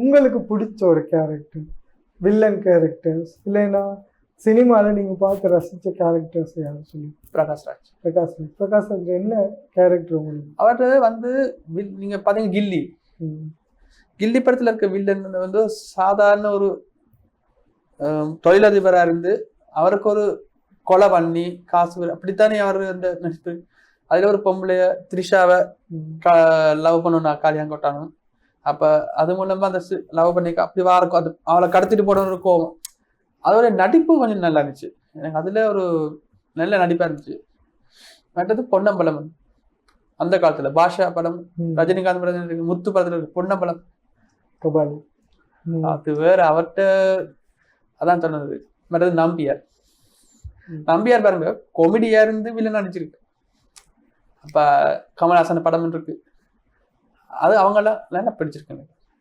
உங்களுக்கு பிடிச்ச ஒரு கேரக்டர் வில்லன் கேரக்டர்ஸ் இல்லைன்னா சினிமாவில் நீங்கள் பார்த்து ரசித்த கேரக்டர்ஸ் யாரும் சொல்லி பிரகாஷ் ராஜ். பிரகாஷ் ராஜ். பிரகாஷ் ராஜ் என்ன கேரக்டர் உங்களுக்கு? அவர் வந்து வில்- நீங்க பாத்தீங்க கில்லி. கில்லி படத்துல இருக்க வில்லன் வந்து சாதாரண ஒரு ஆம், தொழிலதிபரா இருந்து அவருக்கு ஒரு கொலை பண்ணி காசு அப்படித்தானே அவர் அந்த நடிப்பு அதுல ஒரு பொம்பளைய த்ரிஷாவை. லவ் பண்ணணும் கொட்டாங்க அப்ப அது மூலமா அந்த லவ் பண்ணி அப்படி வாரக்கும் அது அவளை கடத்திட்டு போன ஒரு கோவம். அதோட நடிப்பு கொஞ்சம் நல்லா இருந்துச்சு. எனக்கு அதுல ஒரு நல்ல நடிப்பா இருந்துச்சு. மற்றது பொன்னம்பலம். அந்த காலத்துல பாஷா படம். ரஜினிகாந்த் படம் இருக்கு, முத்து படத்துல இருக்கு. பொன்னம்பலம். அது வேற அவர்கிட்ட அதான் சொன்னது. மற்றது நம்பியார். நம்பியார் பாருங்க கொமெடியா இருந்து வில்லன் நடிச்சிருக்கு. அப்ப கமல்ஹாசன் படம் இருக்கு. அது அவங்களாம் நல்லா பிடிச்சிருக்கு எனக்கு